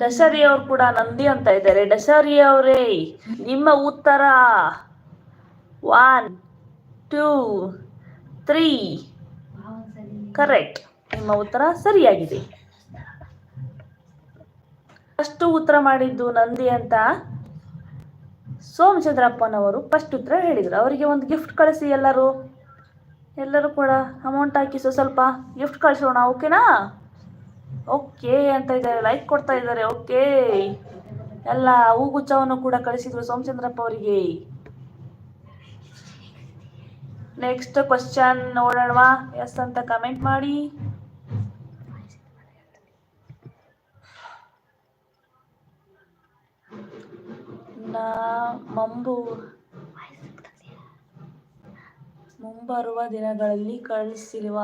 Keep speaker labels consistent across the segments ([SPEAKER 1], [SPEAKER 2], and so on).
[SPEAKER 1] ದಶರಿ ಅವ್ರು ಕೂಡ ನಂದಿ ಅಂತ ಇದ್ದಾರೆ. ದಶರಿ ಅವರೇ ನಿಮ್ಮ ಉತ್ತರ. ಒನ್ ಟೂ ತ್ರೀ ಕರೆಕ್ಟ್ ನಿಮ್ಮ ಉತ್ತರ ಸರಿಯಾಗಿದೆ. ಫಸ್ಟ್ ಉತ್ತರ ಮಾಡಿದ್ದು ನಂದಿ ಅಂತ ಸೋಮಚಂದ್ರಪ್ಪನವರು ಫಸ್ಟ್ ಉತ್ತರ ಹೇಳಿದರು. ಅವರಿಗೆ ಒಂದು ಗಿಫ್ಟ್ ಕಳಿಸಿ ಎಲ್ಲರೂ. ಎಲ್ಲರೂ ಕೂಡ ಅಮೌಂಟ್ ಹಾಕಿ ಸೊ ಸ್ವಲ್ಪ ಗಿಫ್ಟ್ ಕಳಿಸೋಣ ಓಕೆನಾ ಓಕೆ ಅಂತ ಇದ್ದಾರೆ ಲೈಕ್ ಕೊಡ್ತಾ ಇದ್ದಾರೆ ಓಕೆ ಎಲ್ಲ ಹೂಗುಚ್ಛವನ್ನು ಕೂಡ ಕಳಿಸಿದ್ರು ಸೋಮಚಂದ್ರಪ್ಪ ಅವರಿಗೆ. ನೆಕ್ಸ್ಟ್ ಕ್ವಶನ್ ನೋಡೋಣವಾ? ಎಸ್ ಅಂತ ಕಮೆಂಟ್ ಮಾಡಿ. ನಾ ಮಂಬು. ಮುಂಬರುವ ದಿನಗಳಲ್ಲಿ ಕಳಿಸಿರುವ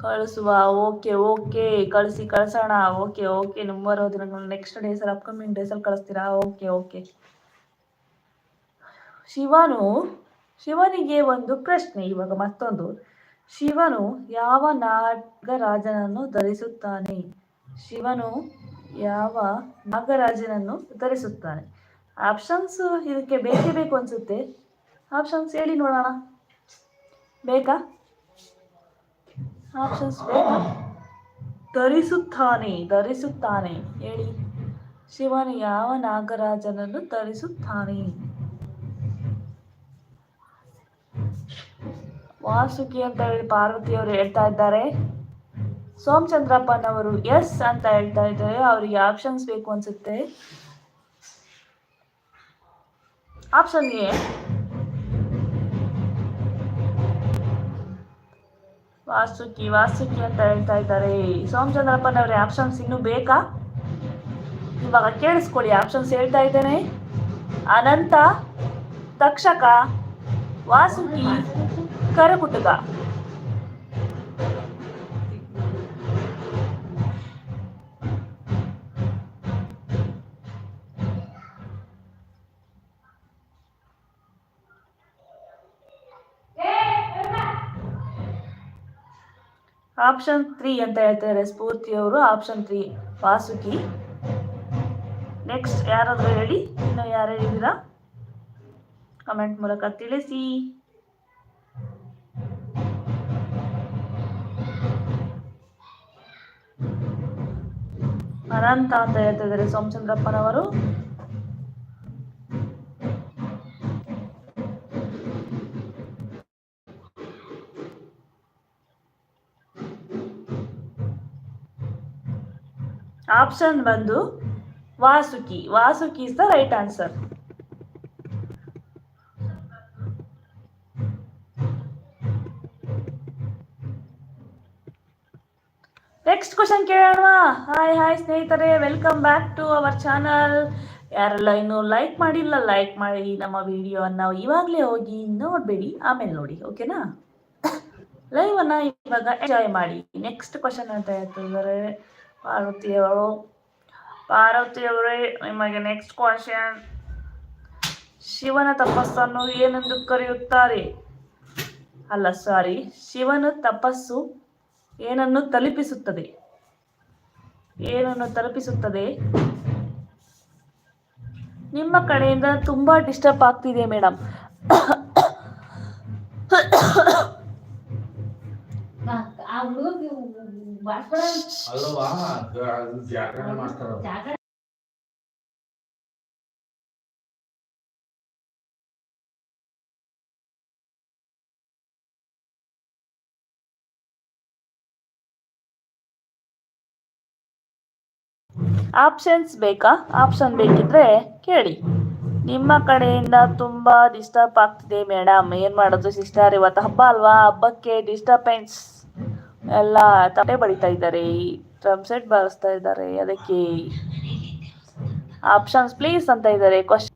[SPEAKER 1] ಕಳಿಸುವ. ಓಕೆ ಓಕೆ ಕಳಿಸಿ, ಕಳಿಸೋಣ. ಓಕೆ ಓಕೆ ಮುಂಬರುವ ದಿನಗಳು ನೆಕ್ಸ್ಟ್ ಡೇಸಲ್ಲಿ ಅಪ್ಕಮಿಂಗ್ ಡೇಸಲ್ಲಿ ಕಳಿಸ್ತೀರಾ? ಓಕೆ ಓಕೆ ಶಿವನು? ಶಿವನಿಗೆ ಒಂದು ಪ್ರಶ್ನೆ, ಇವಾಗ ಮತ್ತೊಂದು. ಶಿವನು ಯಾವ ನಾಗರಾಜನನ್ನು ಧರಿಸುತ್ತಾನೆ? ಶಿವನು ಯಾವ ನಾಗರಾಜನನ್ನು ಧರಿಸುತ್ತಾನೆ? ಆಪ್ಷನ್ಸ್ ಇದಕ್ಕೆ ಬೇಕೇ ಬೇಕು ಅನ್ಸುತ್ತೆ. ಆಪ್ಷನ್ಸ್ ಹೇಳಿ ನೋಡೋಣ. ಬೇಕಾ? ಆಪ್ಷನ್ಸ್ ಬೇಕಾ? ಧರಿಸುತ್ತಾನೆ ಧರಿಸುತ್ತಾನೆ. ಹೇಳಿ. ಶಿವನು ಯಾವ ನಾಗರಾಜನನ್ನು ಧರಿಸುತ್ತಾನೆ? ವಾಸುಕಿ ಅಂತ ಹೇಳಿ ಪಾರ್ವತಿಯವರು ಹೇಳ್ತಾ ಇದ್ದಾರೆ. ಸೋಮಚಂದ್ರಪ್ಪನವರು ಎಸ್ ಅಂತ ಹೇಳ್ತಾ ಇದ್ದಾರೆ. ಅವರಿಗೆ ಆಪ್ಷನ್ಸ್ ಬೇಕು ಅನ್ಸುತ್ತೆ. Option A. ವಾಸುಕಿ ವಾಸುಕಿ ಅಂತ ಹೇಳ್ತಾ ಇದ್ದಾರೆ. ಸೋಮಚಂದ್ರಪ್ಪನವ್ರೆ, ಆಪ್ಷನ್ಸ್ ಇನ್ನೂ ಬೇಕಾ? ಇವಾಗ ಕೇಳಿಸ್ಕೊಳ್ಳಿ, ಆಪ್ಷನ್ಸ್ ಹೇಳ್ತಾ ಇದ್ದೇನೆ. ಅನಂತ, ತಕ್ಷಕ ವಾಸುಕಿ ಕರಕುಟುಕ ಆಪ್ಷನ್ ತ್ರೀ ಅಂತ ಹೇಳ್ತಾರೆ ಸ್ಫೂರ್ತಿಯವರು ಆಪ್ಷನ್ ತ್ರೀ ವಾಸುಕಿ ನೆಕ್ಸ್ಟ್ ಯಾರಾದರೂ ಹೇಳಿ ಇನ್ನು ಯಾರು ಹೇಳಿದ್ದೀರಾ ಕಮೆಂಟ್ ಮೂಲಕ ತಿಳಿಸಿ. ಅನಂತ ಅಂತ ಹೇಳ್ತಾ ಇದ್ದಾರೆ ಸೋಮಚಂದ್ರಪ್ಪನವರು. ಆಪ್ಷನ್ ಬಂದು Vasuki. Vasuki is the right answer next question ಕೇಳೋಣ ಹಾಯ್ ಹಾಯ್ ಸ್ನೇಹಿತರೆ welcome back to our channel ಯಾರೆಲ್ಲ ಇನ್ನು ಲೈಕ್ ಮಾಡಿಲ್ಲ ಲೈಕ್ ಮಾಡಿ ನಮ್ಮ ವಿಡಿಯೋವನ್ನು ಇವಾಗಲೇ ಹೋಗಿ ನೋಡಬೇಡಿ, ಆಮೇಲೆ ನೋಡಿ ಓಕೆನಾ ಲೈವ್ ಅನ್ನ ಇವಾಗ ಎಂಜಾಯ್ ಮಾಡಿ. ನೆಕ್ಸ್ಟ್ ಕ್ವಶನ್ ಅಂತ ಹೇಳ್ತಿದ್ದಾರೆ. ಪಾರ್ವತಿಯವರು ಪಾರ್ವತಿಯವರೇ ನಿಮಗೆ ನೆಕ್ಸ್ಟ್ ಕ್ವಶನ್ ಶಿವನ ತಪಸ್ಸನ್ನು ಏನೆಂದು ಕರೆಯುತ್ತಾರೆ? ಅಲ್ಲ ಸಾರಿ ಶಿವನ ತಪಸ್ಸು ಏನನ್ನು ತಲುಪಿಸುತ್ತದೆ? ಏನನ್ನು ತಲುಪಿಸುತ್ತದೆ? ನಿಮ್ಮ ಕಡೆಯಿಂದ ತುಂಬಾ ಡಿಸ್ಟರ್ಬ್ ಆಗ್ತಿದೆ ಮೇಡಮ್
[SPEAKER 2] ಜಾಗರಣ
[SPEAKER 1] ಆಪ್ಷನ್ಸ್ ಬೇಕಾ? ಆಪ್ಷನ್ ಬೇಕಿದ್ರೆ ಕೇಳಿ. ನಿಮ್ಮ ಕಡೆಯಿಂದ ತುಂಬ ಡಿಸ್ಟರ್ಬ್ ಆಗ್ತಿದೆ ಮೇಡಮ್ ಏನು ಮಾಡೋದು ಸಿಸ್ಟರ್ ಇವತ್ತು ಹಬ್ಬ ಅಲ್ವಾ? ಹಬ್ಬಕ್ಕೆ ಡಿಸ್ಟರ್ಬೆನ್ಸ್ ಎಲ್ಲ ತಟ್ಟೆ ಬಡಿತಾ ಇದ್ದಾರೆ. ಟ್ರಮ್ ಸೆಟ್ ಬಾರಿಸ್ತಾ ಇದ್ದಾರೆ. ಅದಕ್ಕೆ ಆಪ್ಷನ್ಸ್ ಪ್ಲೀಸ್ ಅಂತ ಇದ್ದಾರೆ. ಕ್ವಶನ್